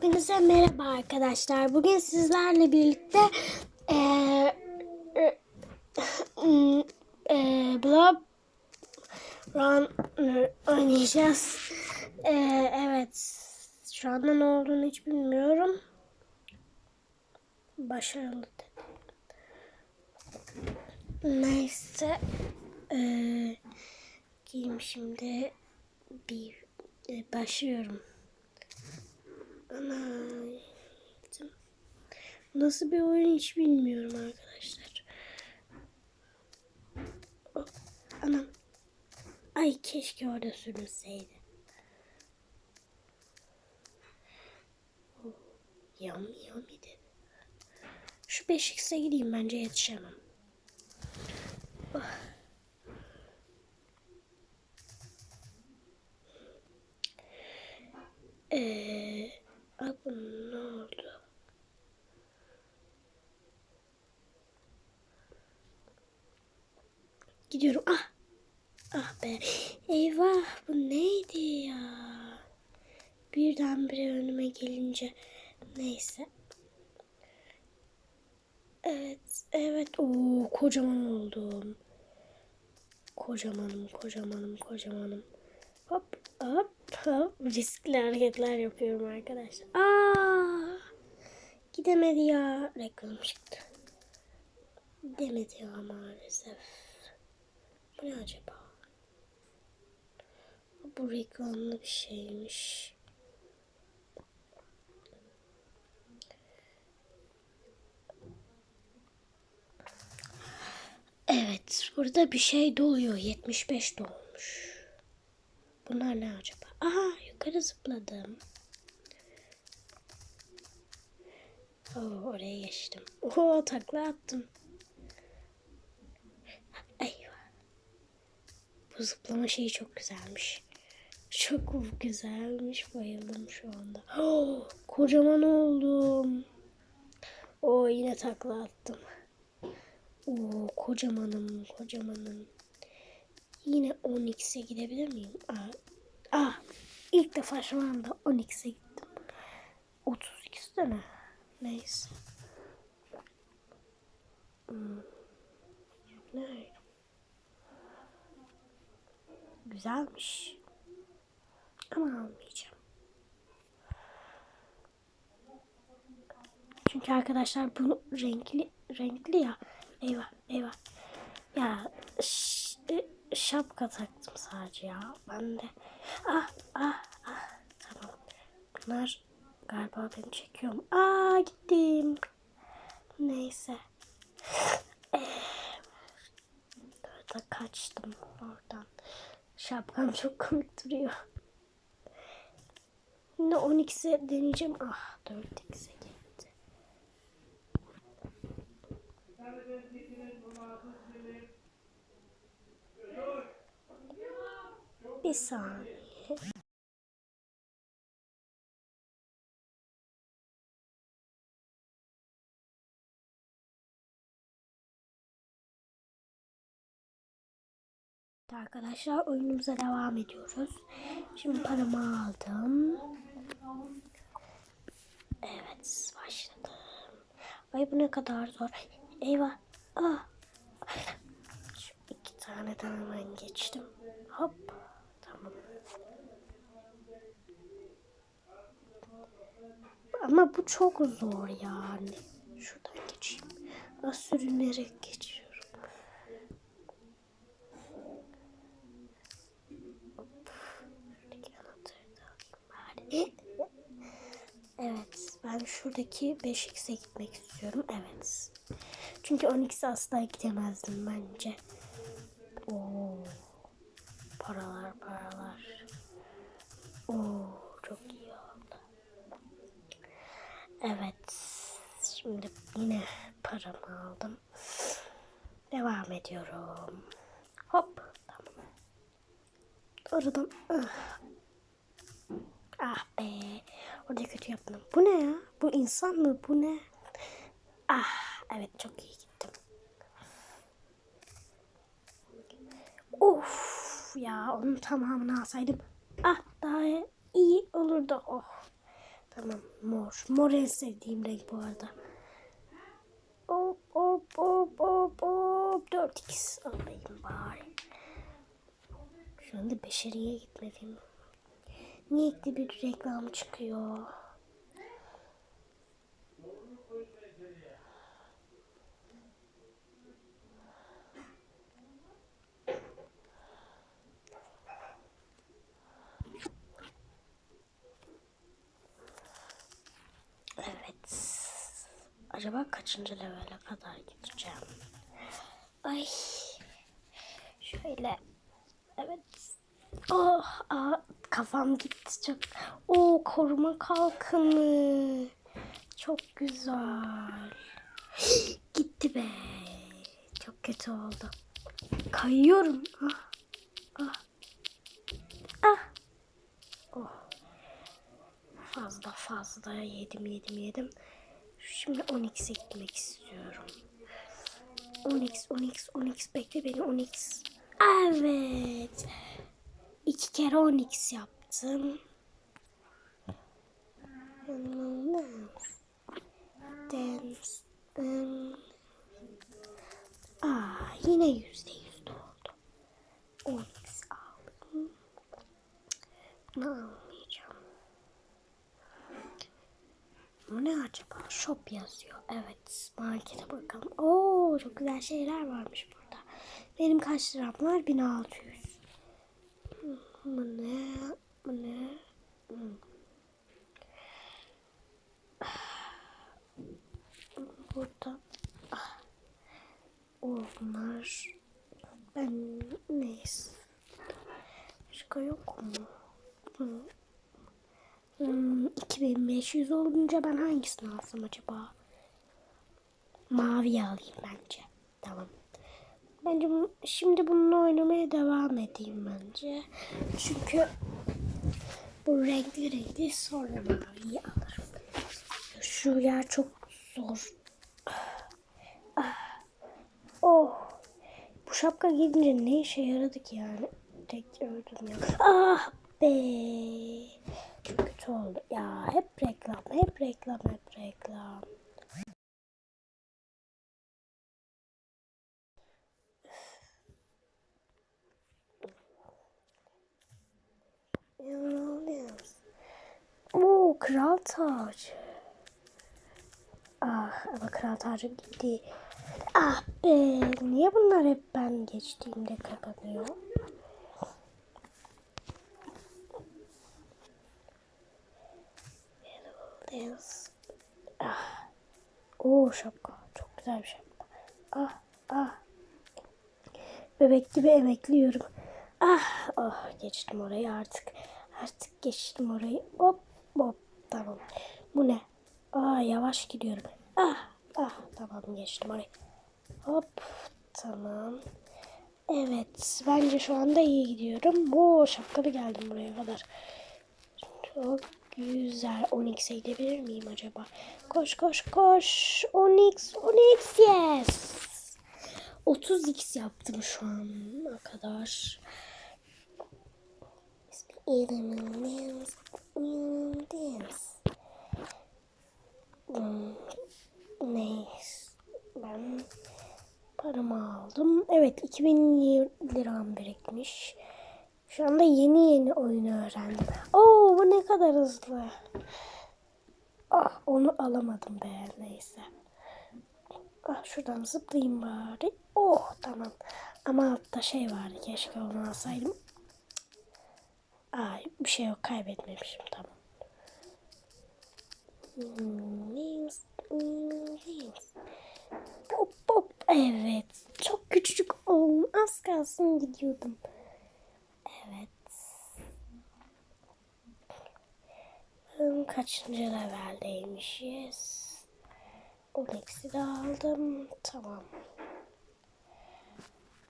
Hepinize merhaba arkadaşlar. Bugün sizlerle birlikte e, eee Blob Run oynayacağız. Eee, evet. Şu anda ne olduğunu hiç bilmiyorum. Başarılı dedim. Neyse. Eee giyeyim şimdi. Bir e, başlıyorum. Ana. Nasıl bir oyun hiç bilmiyorum arkadaşlar. Hop, Anam. Ay keşke orada sürülseydi. Oh, Yummy yummy dedi. Şu 5x'e gideyim bence yetişemem. Oh. Eee, abi ne oldu? Gidiyorum. Ah. Ah be. Eyvah bu neydi ya? Birdenbire önüme gelince. Neyse. Evet. Evet. Oo kocaman oldum. Kocamanım, kocamanım, kocamanım. Hop, hop, hop. Riskli hareketler yapıyorum arkadaşlar. Aa! Gidemedi ya. Reklam çıktı. Gidemedi ya maalesef. Bu ne acaba? Bu reklamlı bir şeymiş. Evet, burada bir şey doluyor. 75 dolmuş. Bunlar ne acaba? Aha, yukarı zıpladım. Oo, oraya geçtim. Oo, takla attım. Eyvah. Bu zıplama şeyi çok güzelmiş. Çok güzelmiş. Bayıldım şu anda. Oo, kocaman oldum. Oo, yine takla attım. Oo, kocamanım, kocamanım. Yine 10x'e gidebilir miyim? Aa, ah, ilk defa şu anda 10x'e gittim. 32 de ne? Neyse. Hmm. Güzelmiş. Ama almayacağım. Çünkü arkadaşlar bu renkli renkli ya. Eyvah eyvah. Ya şapka taktım sadece ya. Ben de ah ah ah tamam. Bunlar galiba beni çekiyor mu? Aa gittim. Neyse. Burada kaçtım oradan. Şapkam çok komik duruyor. Yine 12'se deneyeceğim. Ah 4x'e gitti. Bir saniye. Arkadaşlar oyunumuza devam ediyoruz. Şimdi paramı aldım. Evet başladım. Ay bu ne kadar zor. Eyvah. Ah. Şu iki taneden hemen geçtim. Hop. Tamam. Ama bu çok zor yani. Şuradan geçeyim. Sürünerek geçiyorum. Hop. Şuradaki anahtarı da alayım bari. Evet, ben şuradaki 5x'e gitmek istiyorum. Evet. Çünkü 10x'e asla gidemezdim bence. Oo. Paralar, paralar. Oo, çok iyi oldu. Evet. Şimdi yine paramı aldım. Devam ediyorum. Hop. Tamam. Oradan Ah be. Orada kötü yaptım. Bu ne ya? Bu insan mı? Bu ne? Ah evet çok iyi gittim. Of ya onun tamamını alsaydım. Ah daha iyi olurdu. Oh. Tamam mor. Mor en sevdiğim renk bu arada. Hop hop hop hop hop. 4x alayım bari. Şu anda beşeriye gitmedim. Niyetli bir reklam çıkıyor. Evet. Acaba kaçıncı levele kadar gideceğim? Ay. Şöyle. Evet. Oh, aa, kafam gitti çok. O koruma kalkanı. Çok güzel. Gitti be. Çok kötü oldu. Kayıyorum. Ah. Ah. Ah. Oh. Fazla fazla yedim yedim yedim. Şimdi 10x eklemek istiyorum. 10x 10x 10x bekle beni 10x. Evet. İki kere 10x yaptım. Aa, yine yüzde yüz doldu. 10x aldım. Bunu almayacağım. Bu ne acaba? Shop yazıyor. Evet. Markete bakalım. Oo çok güzel şeyler varmış burada. Benim kaç liram var? 1600. Bu ne? Bu ne? Burada. Ah. O bunlar. Ben neyse. Başka yok mu? Hmm, 2500 olunca ben hangisini alsam acaba? Mavi alayım bence. Tamam. Bence bu- şimdi bununla oynamaya devam edeyim bence. Çünkü bu renkli renkli sonra maviyi alırım. Şu yer çok zor. Ah. Oh. Bu şapka gidince ne işe yaradı ki yani? Tek gördüm ya. Ah be. Çok kötü oldu. Ya hep reklam, hep reklam, hep reklam. İnanılmaz. Kral tacı. Ah ama kral tacım gitti. Ah be niye bunlar hep ben geçtiğimde kapanıyor? Dance. Ah. Oo şapka. Çok güzel bir şapka. Ah ah. Bebek gibi emekliyorum. Ah oh geçtim orayı artık. Artık geçtim orayı. Hop hop tamam. Bu ne? Aa yavaş gidiyorum. Ah ah tamam geçtim orayı. Hop tamam. Evet bence şu anda iyi gidiyorum. Oo şapkalı geldim buraya kadar. Çok güzel. 10x'e gidebilir miyim acaba? Koş koş koş. 10x 10x yes. 30x yaptım şu ana kadar. Dance. Hmm, Neyse. Ben paramı aldım. Evet 2000 liram birikmiş. Şu anda yeni yeni oyunu öğrendim. Oo bu ne kadar hızlı. Ah onu alamadım be neyse. Ah şuradan zıplayayım bari. Oh tamam. Ama altta şey vardı keşke onu alsaydım. Ay bir şey yok kaybetmemişim tamam. Hmm, Hop hop evet. Çok küçücük oldum. Az kalsın gidiyordum. Evet. Kaçıncı leveldeymişiz? Onex'i de aldım. Tamam.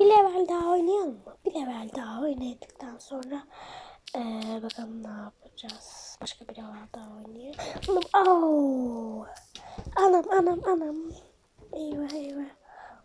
Bir level daha oynayalım mı? Bir level daha oynadıktan sonra eee, bakalım ne yapacağız. Başka bir level daha oynayalım. Oh! Anam anam anam. Eyvah eyvah.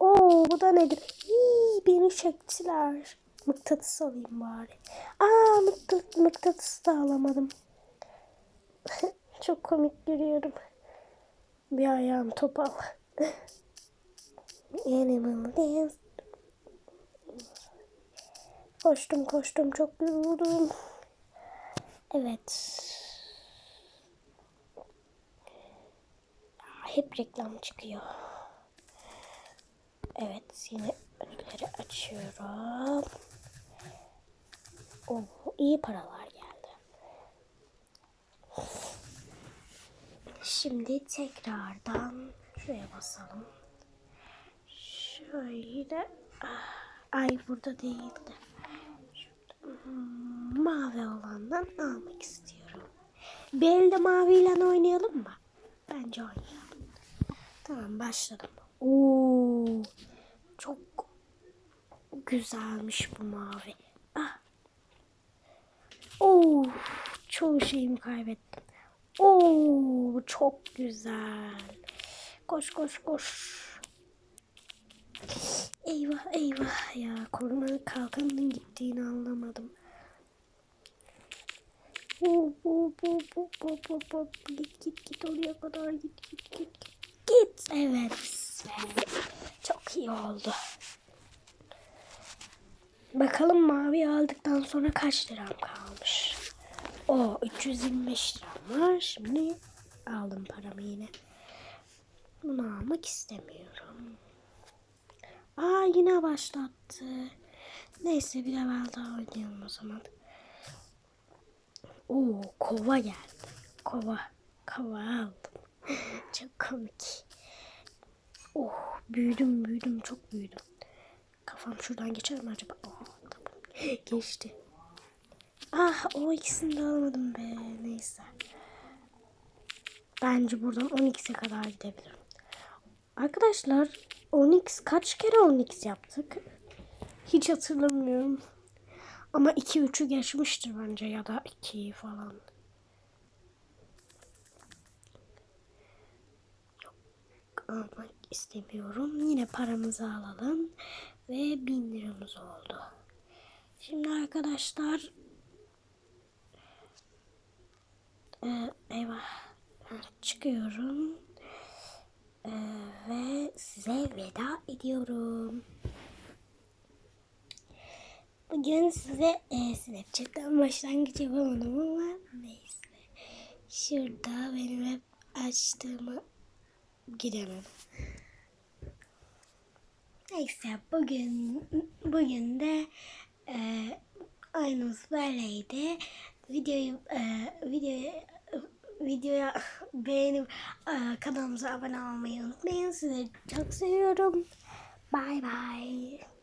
Oo bu da nedir? Hii, beni çektiler. Mıknatıs alayım bari. Aa mıknatıs, mıknatıs da alamadım. Çok komik görüyorum. Bir ayağım topal. Animal dance. Koştum koştum çok yoruldum. Evet. Hep reklam çıkıyor. Evet yine önleri açıyorum. Oo, iyi paralar geldi. Şimdi tekrardan şuraya basalım. Şöyle ah, ay burada değildi. Mavi olandan almak istiyorum. Bir elde maviyle oynayalım mı? Bence oynayalım. Tamam başladım. Oo, çok güzelmiş bu mavi. Ah. Oo, çoğu şeyimi kaybettim. Oo, çok güzel. Koş koş koş. Eyvah eyvah ya koruma kalkanının gittiğini anlamadım. Hop hop hop hop hop hop hop git git git oraya kadar git git git. Git evet. Çok iyi oldu. Bakalım mavi aldıktan sonra kaç liram kalmış. O 325 liram var. Şimdi aldım paramı yine. Bunu almak istemiyorum. Aa yine başlattı. Neyse bir level daha oynayalım o zaman. Oo kova geldi. Kova. Kova aldım. Çok komik. Oh büyüdüm büyüdüm çok büyüdüm. Kafam şuradan geçer mi acaba? Oh, tamam. Geçti. Ah o ikisini de almadım be. Neyse. Bence buradan 12'se kadar gidebilirim. Arkadaşlar 10x kaç kere 10x yaptık? Hiç hatırlamıyorum. Ama 2-3'ü geçmiştir bence ya da 2'yi falan. Yok almak istemiyorum. Yine paramızı alalım. Ve 1000 liramız oldu. Şimdi arkadaşlar ee, eyvah çıkıyorum Ee, ve size veda ediyorum. Bugün size e, Snapchat'ten başlangıç yapamadım ama neyse. Şurada benim hep açtığımı giremem. Neyse bugün bugün de e, aynımız böyleydi. Videoyu e, videoyu videoya beğenip e, kanalımıza abone olmayı unutmayın. Sizi çok seviyorum. Bye bye.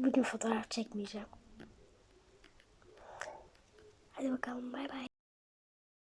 Video vandaag check me zo. En dan bye bye.